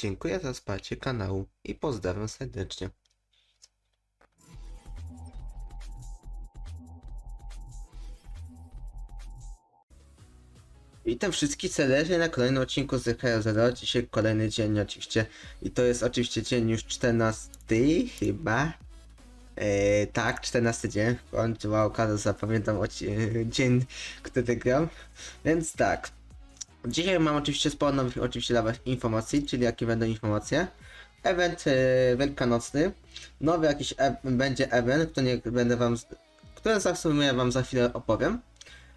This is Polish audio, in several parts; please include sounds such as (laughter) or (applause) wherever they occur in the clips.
Dziękuję za wsparcie kanału i pozdrawiam serdecznie. Witam wszystkich serdecznie na kolejnym odcinku z Hero Dzisiaj kolejny dzień oczywiście i to jest oczywiście dzień już 14 chyba. Eee, tak, 14 dzień. W końcu wow, okazję zapamiętam dzień, który gram. Więc tak. Dzisiaj mam oczywiście sporo nowych oczywiście dla was informacji, czyli jakie będą informacje. Event e, wielkanocny. Nowy jakiś e będzie event, który nie będę wam, który za w sumie wam za chwilę opowiem.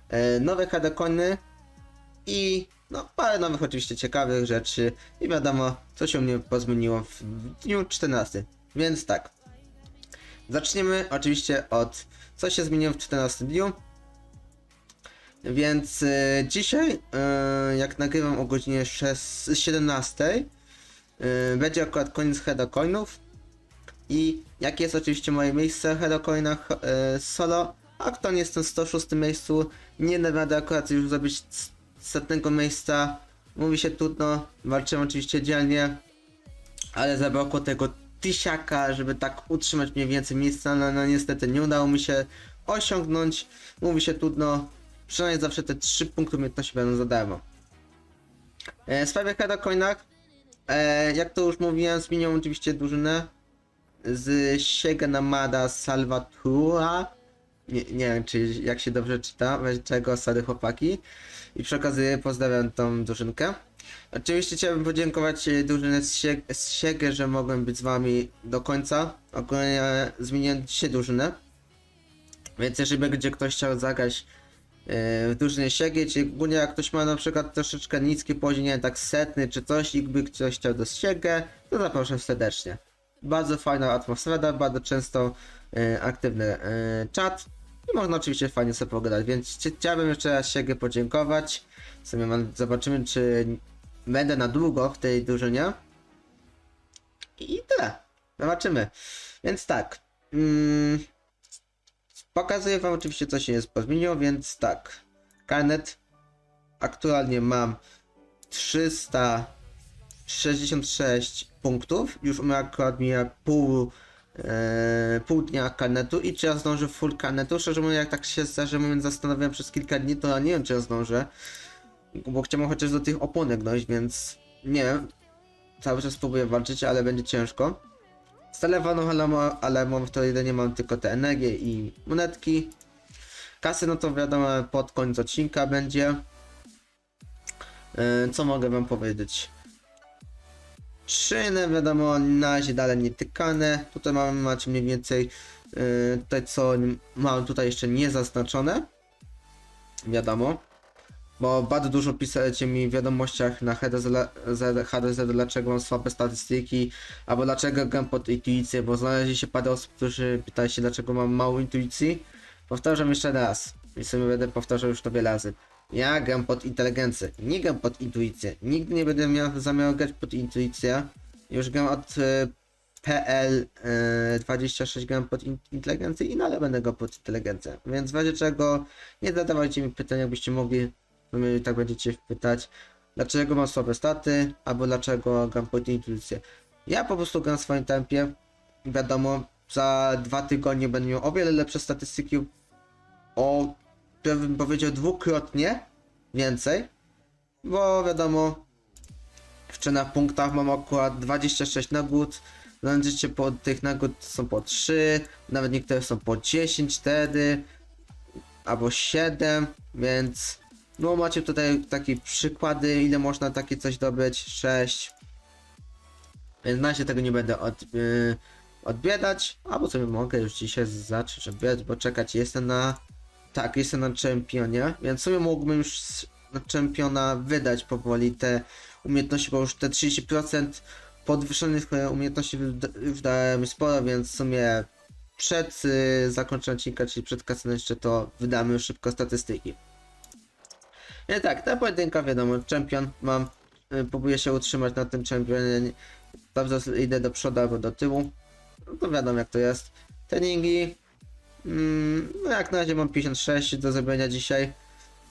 E, nowe headercoiny i no parę nowych oczywiście ciekawych rzeczy i wiadomo co się u mnie pozmieniło w dniu 14. Więc tak. Zaczniemy oczywiście od co się zmieniło w 14 dniu. Więc e, dzisiaj, e, jak nagrywam o godzinie 6, 17, e, będzie akurat koniec headercoinów. I jakie jest oczywiście moje miejsce w headercoinach e, solo. Aktualnie jestem w 106 miejscu. Nie będę akurat już zrobić setnego miejsca. Mówi się trudno, walczyłem oczywiście dzielnie. Ale zabrakło tego tysiaka, żeby tak utrzymać mniej więcej miejsca. No, no niestety nie udało mi się osiągnąć. Mówi się trudno. Przynajmniej zawsze te 3 punkty umiejętności będą za darmo. E, w sprawie headercoinach, e, jak to już mówiłem, zmieniłem oczywiście drużynę z Siega Namada Salvatura. Nie, nie wiem, czy jak się dobrze czyta, czego, sorry chłopaki. I przy okazji pozdrawiam tą drużynkę. Oczywiście chciałbym podziękować e, drużynie z z Siegę, że mogłem być z wami do końca. Ogólnie zmieniłem dzisiaj drużynę. Więc jeżeli będzie ktoś chciał zagrać e, w drużynie Siegi, czy ogólnie jak ktoś ma na przykład troszeczkę niskie poziom, nie wiem, tak setny czy coś i by ktoś chciał do Siegę, to zapraszam serdecznie. Bardzo fajna atmosfera, bardzo często e, aktywny e, czat i można oczywiście fajnie sobie pogadać, więc chci- chciałbym jeszcze raz Siegę podziękować. Sobie mam, zobaczymy, czy będę na długo w tej drużynie. I tyle. Zobaczymy. Więc tak. Mm, Pokazuję wam oczywiście co się jest pozmieniło, więc tak. Karnet. Aktualnie mam 366 punktów. Już u mnie akurat mija pół, e, pół dnia karnetu i czy ja zdążę full karnetu? Szczerze mówiąc, jak tak się szczerze mówiąc zastanawiałem przez kilka dni, to ja nie wiem czy ja zdążę. Bo chciałem chociaż do tych oponek dojść, więc nie wiem. Cały czas próbuję walczyć, ale będzie ciężko. Z telefonu, ale, ma, ale mam to jedynie mam tylko te energię i monetki. Kasy, no to wiadomo, pod koniec odcinka będzie. Yy, co mogę wam powiedzieć? Szyny, wiadomo, na razie dalej nie tykane. Tutaj mamy, macie mniej więcej yy, tutaj co mam tutaj jeszcze nie zaznaczone. Wiadomo. Bo bardzo dużo pisaliście mi w wiadomościach na HDZ, dlaczego mam słabe statystyki, albo dlaczego gram pod intuicję, bo znaleźli się parę osób, którzy pytali się dlaczego mam mało intuicji. Powtarzam jeszcze raz i sobie będę powtarzał już to wiele razy. Ja gram pod inteligencję, nie gram pod intuicję. Nigdy nie będę miał zamiaru grać pod intuicję. Już gram od e, PL e, 26 gram pod in inteligencję i nadal będę go pod inteligencję. Więc w razie czego nie zadawajcie mi pytań, jakbyście mogli no i tak będziecie pytać, dlaczego mam słabe staty, albo dlaczego gram pod intuicję. Ja po prostu gram w swoim tempie. Wiadomo, za dwa tygodnie będę miał o wiele lepsze statystyki. O, ja bym powiedział dwukrotnie więcej. Bo wiadomo, jeszcze na punktach mam akurat 26 nagród. Będziecie po tych nagród są po 3, nawet niektóre są po 10, 4 albo 7, więc no macie tutaj takie przykłady, ile można takie coś dobyć, 6. Więc na razie tego nie będę od, yy, odbierać, albo sobie mogę już dzisiaj zacząć odbierać, bo czekać jestem na... Tak, jestem na czempionie, więc sobie mógłbym już na czempiona wydać powoli te umiejętności, bo już te 30% podwyższonych e, umiejętności wyda- wydałem sporo, więc w sumie przed yy, zakończeniem odcinka, czyli przed kasynem jeszcze to wydamy szybko statystyki. Nie tak, ta pojedynka wiadomo, czempion mam, y, próbuję się utrzymać na tym czempionie, nie- bardzo idę do przodu albo do tyłu, no to wiadomo jak to jest. Treningi, mm, no jak na razie mam 56 do zrobienia dzisiaj,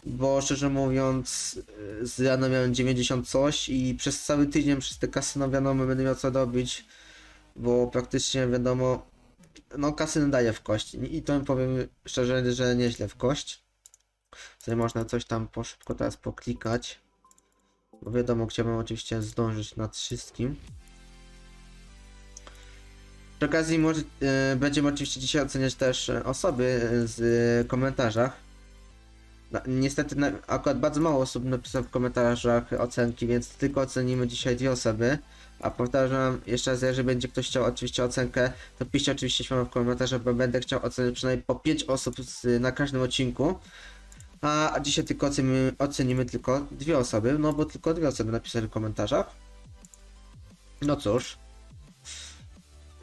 bo szczerze mówiąc y, z rana miałem 90 coś i przez cały tydzień przez te kasyno wiadomo będę miał co robić, bo praktycznie wiadomo, no kasyn daje w kość i to powiem szczerze, że nieźle w kość. Tutaj można coś tam po szybko teraz poklikać, bo wiadomo, chciałbym oczywiście zdążyć nad wszystkim. Przy okazji może, e, będziemy oczywiście dzisiaj oceniać też e, osoby e, z e, komentarzach. Na, niestety na, akurat bardzo mało osób napisało w komentarzach ocenki, więc tylko ocenimy dzisiaj dwie osoby. A powtarzam jeszcze raz, jeżeli będzie ktoś chciał oczywiście ocenkę, to piszcie oczywiście śmiało w komentarzach, bo będę chciał ocenić przynajmniej po 5 osób z, na każdym odcinku. A dzisiaj tylko ocenimy, ocenimy tylko dwie osoby, no bo tylko dwie osoby napisały w komentarzach. No cóż.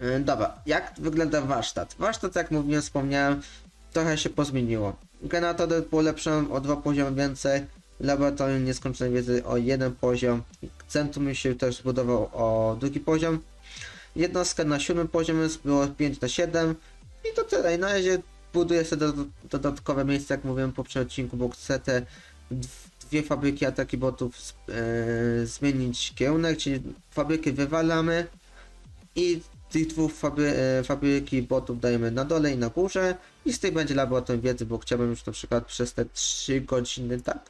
Yy, Dobra, jak wygląda warsztat? Warsztat, jak mówiłem, wspomniałem, trochę się pozmieniło. Generatory polepszyłem o dwa poziomy więcej, laboratorium nieskończonej wiedzy o jeden poziom, centrum się też zbudował o drugi poziom, jednostka na siódmym poziomie było 5 na 7 i to tyle. I na razie buduję sobie do, dodatkowe miejsce, jak mówiłem po poprzednim odcinku, bo te dw- dwie fabryki ataki botów e, zmienić kierunek, czyli fabryki wywalamy i tych dwóch fabry, e, fabryki botów dajemy na dole i na górze i z tej będzie laboratorium wiedzy, bo chciałbym już na przykład przez te 3 godziny, tak?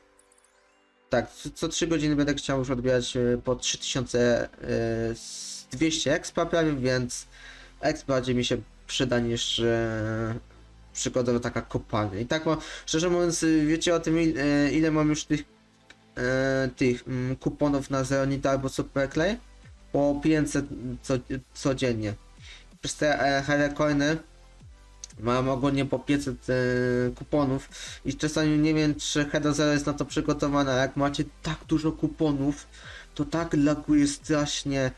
Tak, co- co 3 godziny będę chciał już odbierać e, po 3200 expa prawie, więc exp bardziej mi się przyda niż e, przykładowo taka kopalnia. I tak mam, szczerze mówiąc, wiecie o tym il- e, ile mam już tych e, tych mm, kuponów na Zeronita albo Superclay? Po 500 co, codziennie. Przez te e, Herecoiny mam ogólnie po 500 e, kuponów i czasami nie wiem czy Hero Zero jest na to przygotowana. Jak macie tak dużo kuponów, to tak laguje strasznie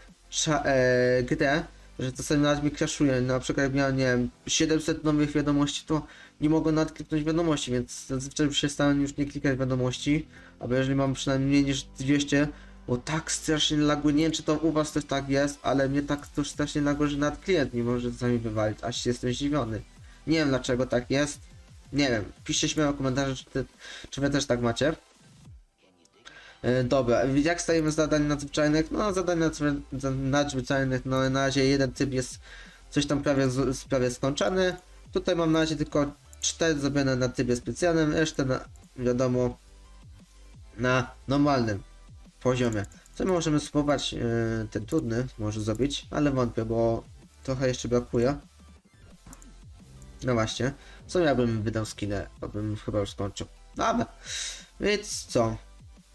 e, grę, że czasami nawet mi crashuje. Na przykład jak miałem, nie wiem, 700 nowych wiadomości, to nie mogę nawet kliknąć wiadomości, więc zazwyczaj przestałem już nie klikać wiadomości, albo jeżeli mam przynajmniej mniej niż 200, bo tak strasznie laguje, nie wiem czy to u was też tak jest, ale mnie tak to strasznie laguje, że nawet klient nie może czasami wywalić, aż jestem zdziwiony. Nie wiem dlaczego tak jest, nie wiem, piszcie śmiało komentarze, czy, ty, czy wy też tak macie. E, Dobra, jak stajemy z zadań nadzwyczajnych? No, zadań nadzwy- za- nadzwyczajnych, no na razie jeden typ jest coś tam prawie, prawie skończony. Tutaj mam na razie tylko 4 zrobione na trybie specjalnym, resztę na, wiadomo, na normalnym poziomie. Co my możemy spróbować e, ten trudny może zrobić, ale wątpię, bo trochę jeszcze brakuje. No właśnie, co ja bym wydał skinę, bo bym chyba już skończył. Dobra, więc co?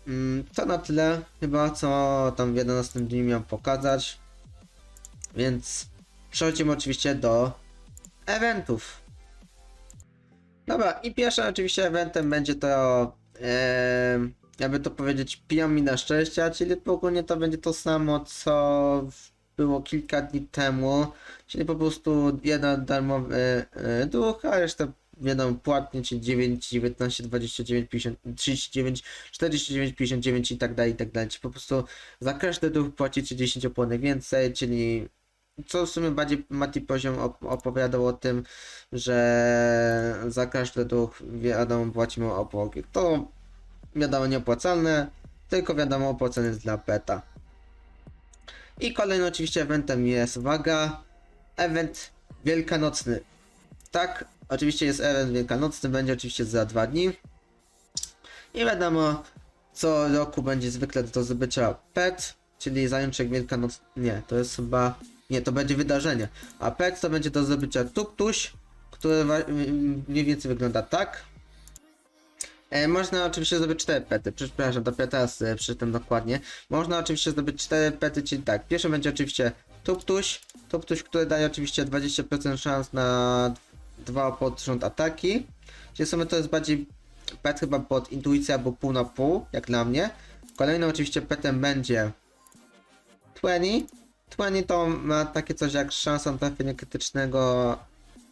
Mm, To na tyle chyba, co tam w 11 dniu miałem pokazać. Więc przechodzimy oczywiście do eventów. Dobra, i pierwszym oczywiście eventem będzie to, em, jakby to powiedzieć, piramida szczęścia, czyli ogólnie to będzie to samo, co było kilka dni temu, czyli po prostu jeden darmowy e, duch, a reszta wiadomo płatnie, czyli 9, 19, 29, 50, 39, 49, 59 i tak dalej, i tak dalej. Czyli po prostu za każdy duch płacicie 10 opłonek więcej, czyli co w sumie bardziej Mati poziom op- opowiadał o tym, że za każdy duch wiadomo płacimy opłoki. To wiadomo nieopłacalne, tylko wiadomo opłacane jest dla beta. I kolejnym oczywiście eventem jest, uwaga, event wielkanocny. Tak, oczywiście jest event wielkanocny, będzie oczywiście za dwa dni. I wiadomo, co roku będzie zwykle do zdobycia PET, czyli zajączek wielkanocny. Nie, to jest chyba. Nie, to będzie wydarzenie. A PET to będzie do zdobycia Tuktuś, który mniej więcej wygląda tak. E, można oczywiście zdobyć 4 pety, przepraszam, dopiero teraz e, przeczytam dokładnie. Można oczywiście zdobyć 4 pety, czyli tak, pierwszy będzie oczywiście Tuptuś, Tuptuś, który daje oczywiście 20% szans na dwa pod rząd ataki. Czyli w sumie to jest bardziej pet chyba pod intuicję albo pół na pół, jak dla mnie. Kolejnym oczywiście petem będzie 20. 20 to ma takie coś jak szansa trafienia krytycznego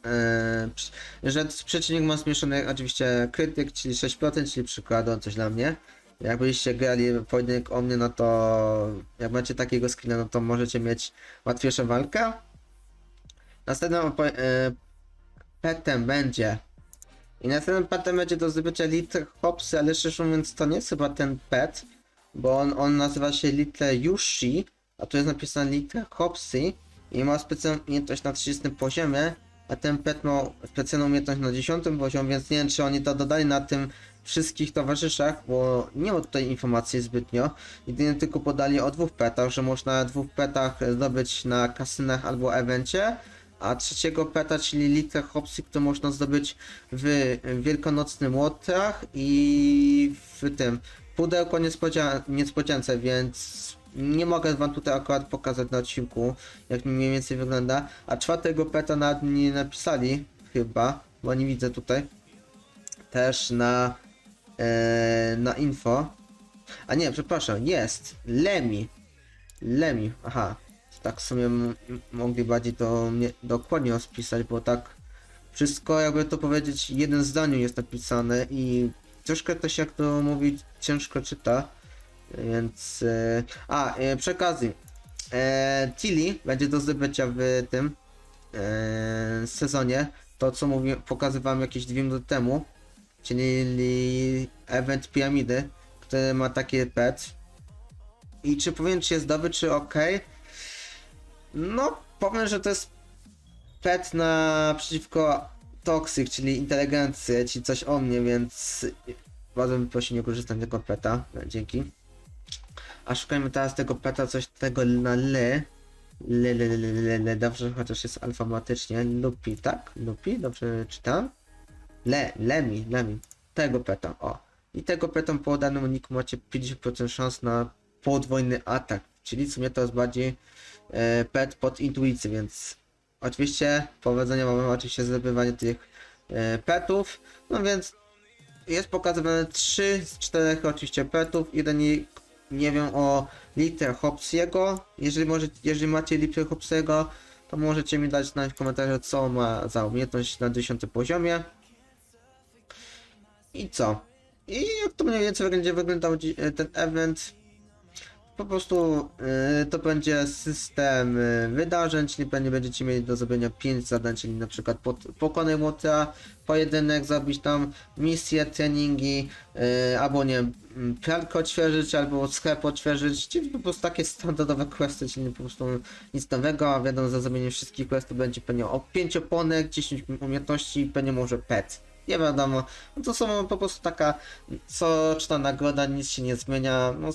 Eee, przy- że przeciwnik ma zmieszany oczywiście krytyk, czyli 6%, czyli przykładowo coś dla mnie. Jakbyście grali pojedynek o mnie, no to jak macie takiego skilla, no to możecie mieć łatwiejszą walkę. Następnym opo- e, petem będzie I następnym petem będzie do zdobycia Little Hopsy, ale szczerze mówiąc to nie jest chyba ten pet, bo on, on nazywa się Little Yushi, a tu jest napisane Little Hopsy i ma specjalną umiejętność na 30 poziomie, a ten pet ma specjalną umiejętność na 10 poziomie, więc nie wiem czy oni to dodali na tym wszystkich towarzyszach, bo nie ma tutaj informacji zbytnio. Jedynie tylko podali o dwóch petach, że można na dwóch petach zdobyć na kasynach albo evencie, a trzeciego peta, czyli Little Hopsy, to można zdobyć w wielkanocnym łotrach i w tym pudełko niespodzia niespodziance, więc nie mogę wam tutaj akurat pokazać na odcinku, jak mniej więcej wygląda. A czwartego peta nawet nie napisali, chyba, bo nie widzę tutaj. Też na, e, na info. A nie, przepraszam, jest Lemi. Lemi, aha. Tak w sumie mogli bardziej to dokładnie spisać, bo tak wszystko, jakby to powiedzieć, w jednym zdaniu jest napisane i troszkę się, jak to mówić, ciężko czyta. Więc. E, a, e, przy okazji. E, Tilly będzie do zdobycia w tym e, sezonie. To co mówi, pokazywałem jakieś dwie minuty temu. Czyli event piramidy, który ma taki pet. I czy czy jest dobry, czy ok? No, powiem, że to jest pet na przeciwko Toxic, czyli inteligencji, czyli coś o mnie, więc bardzo bym prosił nie korzystać tego peta. Dzięki. A szukajmy teraz tego peta, coś tego na le. Le, le, le, le, le, dobrze, chociaż jest alfabetycznie. Lupi, tak? Lupi, dobrze czytam? Le, Lemi, Lemi. Tego peta, o. I tego petem po danym uniku macie 50% szans na podwójny atak. Czyli w sumie to jest bardziej e, pet pod intuicję, więc oczywiście powodzenia mamy oczywiście zdobywanie tych e, petów. No więc jest pokazywane 3 z 4 oczywiście petów. Jeden nie, wiem o Liter Hopsiego. Jeżeli, jeżeli macie Liter Hopsiego, to możecie mi dać znać w komentarzu, co ma za umiejętność na 10 poziomie. I co? I jak to mniej więcej będzie wyglądał ten event? Po prostu y, to będzie system y, wydarzeń, czyli pewnie będziecie mieli do zrobienia 5 zadań, czyli na przykład pod, pokonaj młotra, pojedynek, zrobić tam misje, treningi, y, albo nie wiem, odświeżyć, albo sklep odświeżyć, czyli po prostu takie standardowe questy, czyli po prostu nic nowego, a wiadomo, za zrobienie wszystkich questów będzie pewnie o 5 oponek, 10 umiejętności, pewnie może pet. Nie wiadomo, no to są po prostu taka coroczna nagroda, nic się nie zmienia, no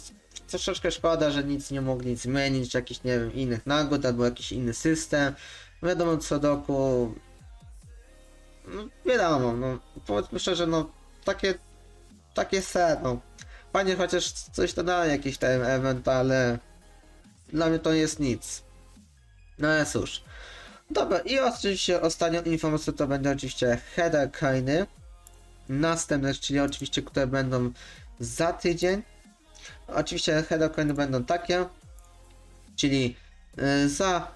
troszeczkę szkoda, że nic nie mogli zmienić, jakichś, nie wiem, innych nagród albo jakiś inny system. Wiadomo, co roku. No, wiadomo, no, powiedzmy szczerze, no, takie, takie se, no. Fajnie chociaż coś to da, jakiś ten event, ale dla mnie to jest nic. No ale cóż. Dobra, i oczywiście ostatnią informacją to będzie oczywiście header coiny. Następne, czyli oczywiście, które będą za tydzień. Oczywiście headercoiny będą takie, czyli y, za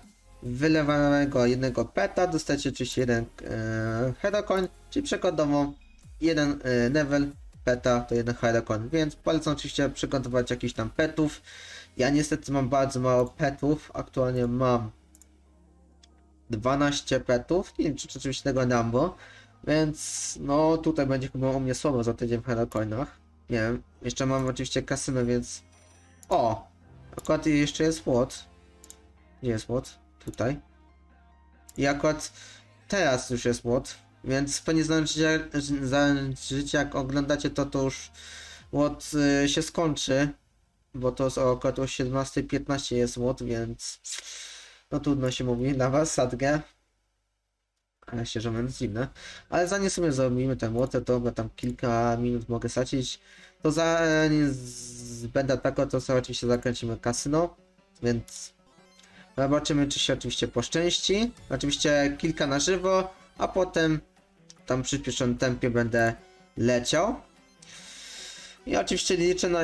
wylewanego jednego peta dostajecie oczywiście jeden y, headercoin, czyli przykładowo jeden y, level peta to jeden headercoin, więc polecam oczywiście przygotować jakiś tam petów. Ja niestety mam bardzo mało petów, aktualnie mam 12 petów, nie wiem czy oczywiście tego Lambo, więc no tutaj będzie chyba u mnie słabo za tydzień w headercoinach. Nie wiem, jeszcze mam oczywiście kasyno, więc... O! Akurat jeszcze jest łot. Gdzie jest łot? Tutaj. I akurat teraz już jest łot, więc pewnie zależy, zależy jak oglądacie to, to już łot y, się skończy. Bo to jest około 17.15 jest łot, więc... No trudno się mówi dla was, sadgę. Szczerze mówiąc dziwne. Ale zanim sobie zrobimy ten water, to bo tam kilka minut mogę stracić. To zanim będę tako, to sobie oczywiście zakręcimy kasyno. Więc zobaczymy, czy się oczywiście poszczęści. Oczywiście kilka na żywo, a potem tam przyspieszonym tempie będę leciał. I oczywiście liczę na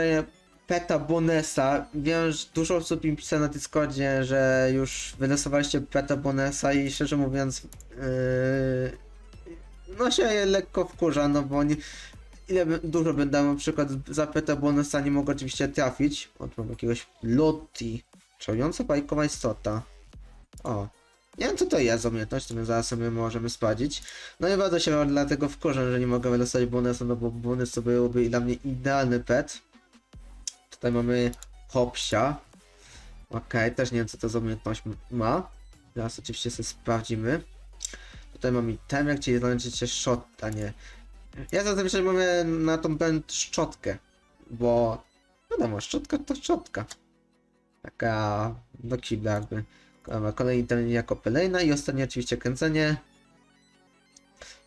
peta Bonesa. Wiem, że dużo osób mi pisało na Discordzie, że już wylosowaliście peta Bonesa i szczerze mówiąc yy, no się lekko wkurza, no bo nie, ile dużo będę na przykład za peta Bonesa nie mogę oczywiście trafić. Od mam jakiegoś Lotti. Czująca bajkowa istota. O. Nie wiem co to jest umiejętność, my zaraz sobie możemy sprawdzić. No i bardzo się dlatego wkurzę, że nie mogę wylosować bonusu, no bo bonus to byłby dla mnie idealny pet. Tutaj mamy Hopsia. Okej, też nie wiem co to za umiejętność ma. Teraz oczywiście sobie sprawdzimy. Tutaj mamy itemek, czyli znaleźć shot, a nie. Ja zazwyczaj mamy na tą band szczotkę, bo wiadomo, szczotka to szczotka. Taka do kibla jakby. Kolejny ten jako pelejna i ostatnie oczywiście kręcenie.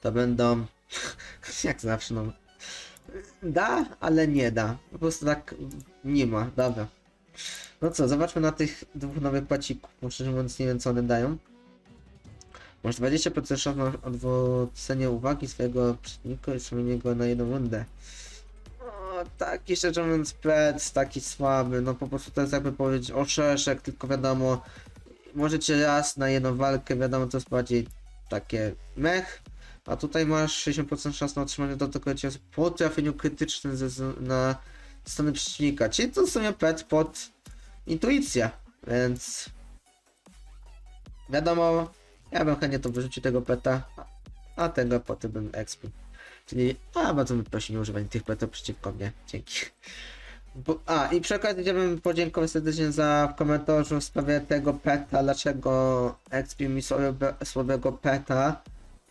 To będą (laughs) jak zawsze no. Da, ale nie da. Po prostu tak nie ma, dobra. No co, zobaczmy na tych dwóch nowych pacików. Bo Szczerze mówiąc nie wiem co one dają. Masz 20% szans na odwrócenie uwagi swojego przeciwnika i zmienienie go na jedną rundę. O, taki szczerze mówiąc pet, taki słaby, no po prostu to jest jakby powiedzieć oszeszek, tylko wiadomo, możecie raz na jedną walkę, wiadomo to jest bardziej takie mech, a tutaj masz 60% szans na otrzymanie do tego ciosu po trafieniu krytycznym ze, na strony przeciwnika, czyli to w sumie pet pod intuicję, więc wiadomo, ja bym chętnie to wyrzucił tego peta, a- tego potem bym expił. Czyli, a bardzo bym prosił o używanie tych petów przeciwko mnie. Dzięki. Bo, a, i przy okazji chciałbym podziękować serdecznie za w komentarzu w sprawie tego peta, dlaczego expił mi słabego peta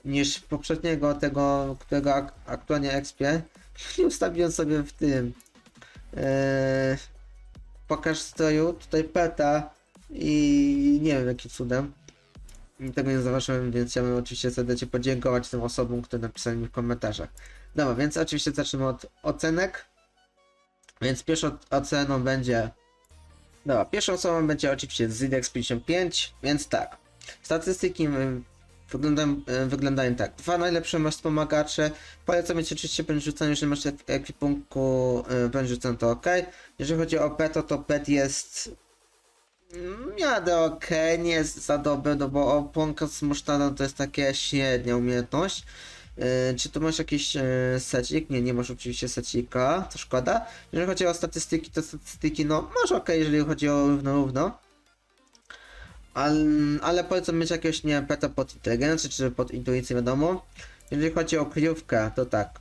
niż poprzedniego, tego, którego ak aktualnie expię. Nie (laughs) ustawiłem sobie w tym e, pokaż stroju tutaj peta i nie wiem jakim cudem. I tego nie zauważyłem, więc chciałbym oczywiście serdecznie podziękować tym osobom, które napisali mi w komentarzach. Dobra, więc oczywiście zacznę od ocenek. Więc pierwszą oceną będzie... Dobra, pierwszą osobą będzie oczywiście Zidex 55, więc tak. Statystyki mm, wyglądają, e, wyglądają tak. Dwa najlepsze masz wspomagacze. Polecam mieć oczywiście broń rzucania, jeżeli masz w ekwipunku e, broń to ok. Jeżeli chodzi o peto, to pet jest Mm, Jadę okej, nie jest za dobre, no bo oponka z musztardą to jest takie średnia umiejętność. Yy, czy tu masz jakiś yy, secik? Nie, nie masz oczywiście secika, to szkoda. Jeżeli chodzi o statystyki, to statystyki, no masz okej, jeżeli chodzi o równo równo. Ale, ale polecam mieć jakiegoś, nie wiem, peta pod inteligencję, czy pod intuicję, wiadomo. Jeżeli chodzi o kryjówkę, to tak.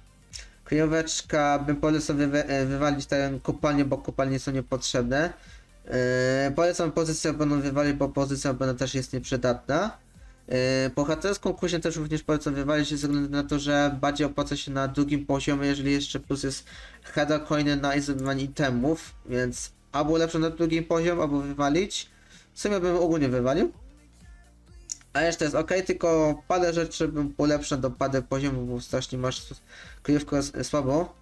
Kryjóweczka, bym polecał wy, wywalić tę kopalnię, bo kopalnie są niepotrzebne. Yy, polecam pozycję obrony wywalić, bo pozycja obrony też jest nieprzydatna. Yy, bohaterską kuźnię też również polecam wywalić ze względu na to, że bardziej opłaca się na drugim poziomie, jeżeli jeszcze plus jest header coiny na zdobywanie itemów, więc albo lepsze na drugim poziom, albo wywalić. W sumie bym ogólnie wywalił. A jeszcze jest ok, tylko parę rzeczy bym ulepszył do parę poziomów, bo strasznie masz kryjówkę słabo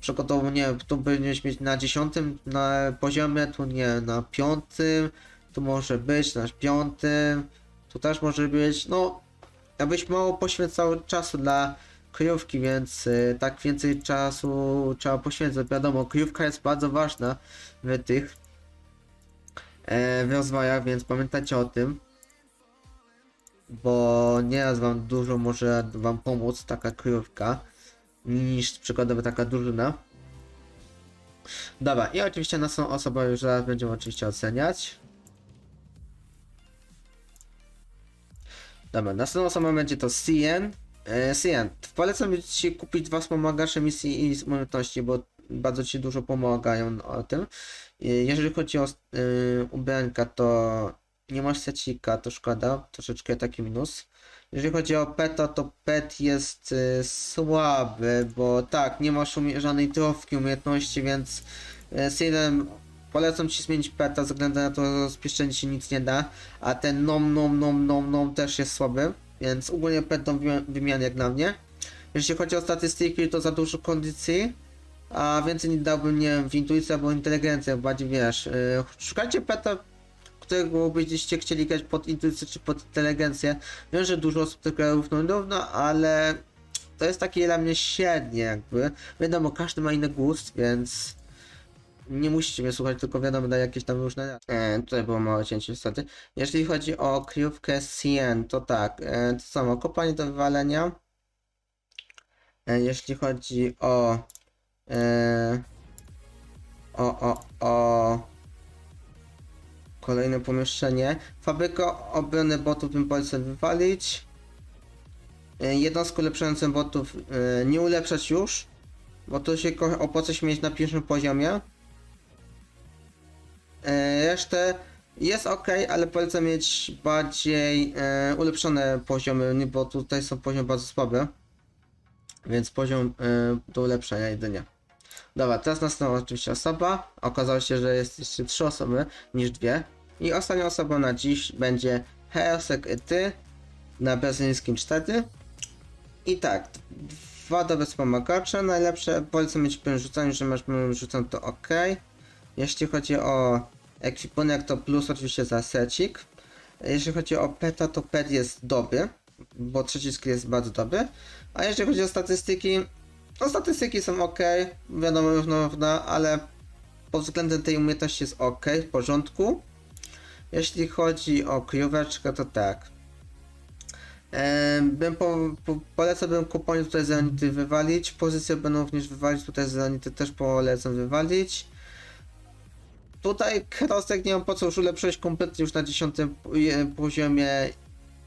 przykładowo, nie tu powinieneś mieć na dziesiątym na poziomie, tu nie, na piątym, tu może być na piątym, tu też może być, no, abyś mało poświęcał czasu dla kryjówki, więc y, tak więcej czasu trzeba poświęcać. Wiadomo, kryjówka jest bardzo ważna w tych w rozwojach, więc pamiętajcie o tym. Bo nieraz wam dużo może wam pomóc taka kryjówka niż przykładowo taka drużyna. Dobra, i oczywiście następną osobę już zaraz będziemy oczywiście oceniać. Dobra, następną osobą będzie to Cien. E, Cien, polecam Ci kupić dwa wspomagacze misji i umiejętności, bo bardzo Ci dużo pomagają o tym. E, Jeżeli chodzi o e, ubranka, to nie masz secika, to szkoda, troszeczkę taki minus. Jeżeli chodzi o peta, to pet jest y, słaby, bo tak, nie masz umie- żadnej trofki umiejętności, więc y, polecam ci zmienić peta, ze względu na to, że rozpieszczenie się nic nie da, a ten nom nom nom nom nom też jest słaby, więc ogólnie pet do jak dla mnie. Jeśli chodzi o statystyki, to za dużo kondycji, a więcej nie dałbym, nie wiem, w intuicję albo inteligencję, bardziej wiesz, y, szukajcie peta, którego byście chcieli grać pod intuicję czy pod inteligencję. Wiem, że dużo osób to gra równo równo, ale to jest takie dla mnie średnie jakby. Wiadomo, każdy ma inny gust, więc nie musicie mnie słuchać, tylko wiadomo, da jakieś tam różne... E, tutaj było małe cięcie niestety. Jeżeli chodzi o kryjówkę CN, to tak, e, to samo, kopanie do wywalenia. E, jeśli chodzi o... E, o, o, o... kolejne pomieszczenie. Fabryka obrony botów bym polecał wywalić. E, Jednostkę ulepszającą botów e, nie ulepszać już, bo to się opłaca się mieć na pierwszym poziomie. E, Resztę jest ok, ale polecam mieć bardziej ulepszone poziomy, bo tutaj są poziomy bardzo słabe. Więc poziom do ulepszenia jedynie. Dobra, teraz następna oczywiście osoba. Okazało się, że jest jeszcze trzy osoby niż dwie. I ostatnia osoba na dziś będzie Heosek i ty na brazylijskim 4. I tak, dwa dobre wspomagacze. Najlepsze polecam mieć płyn rzucania, że masz płyn rzucany to ok. Jeśli chodzi o ekwipunek to plus oczywiście za secik. Jeśli chodzi o peta to pet jest dobry, bo trzeci jest bardzo dobry. A jeżeli chodzi o statystyki, no statystyki są ok, wiadomo równo ale pod względem tej umiejętności jest ok, w porządku. Jeśli chodzi o kryjóweczkę, to tak. Bym po, po, polecałbym kuponie tutaj Zeronity wywalić, pozycję będą również wywalić, tutaj Zeronity też polecam wywalić. Tutaj Krostek nie mam po co już ulepszyć kompletnie już na 10 poziomie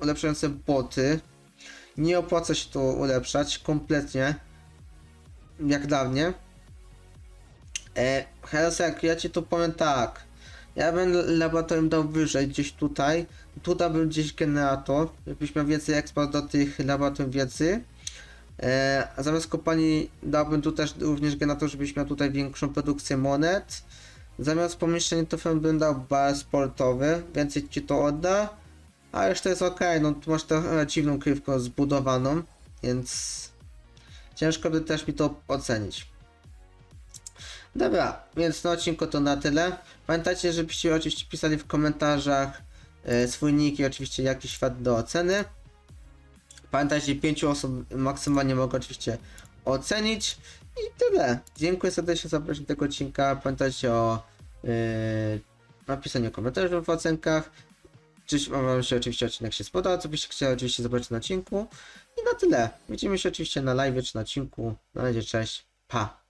ulepszające boty. Nie opłaca się tu ulepszać kompletnie. Jak dla mnie. E, Helsek, ja ci tu powiem tak. Ja bym laboratorium dał wyżej, gdzieś tutaj. Tutaj był gdzieś generator, żebyś miał więcej eksport do tych laboratorium wiedzy. E, a zamiast kopalni dałbym tu też również generator, żebyś miał tutaj większą produkcję monet. Zamiast pomieszczenia to bym dał bar sportowy, więcej ci to odda. A reszta jest ok, no tu masz trochę dziwną krywkę zbudowaną, więc ciężko by też mi to ocenić. Dobra, więc na odcinku to na tyle. Pamiętajcie, żebyście oczywiście pisali w komentarzach e, swój nick i oczywiście jakiś świat do oceny. Pamiętajcie, 5 osób maksymalnie mogę oczywiście ocenić. I tyle. Dziękuję serdecznie za obejrzenie tego odcinka. Pamiętajcie o yy, napisaniu komentarzy w ocenkach. Czy wam się oczywiście odcinek się spodobał, co byście chcieli oczywiście zobaczyć na odcinku. I na tyle. Widzimy się oczywiście na live czy na odcinku. Na razie, cześć. Pa.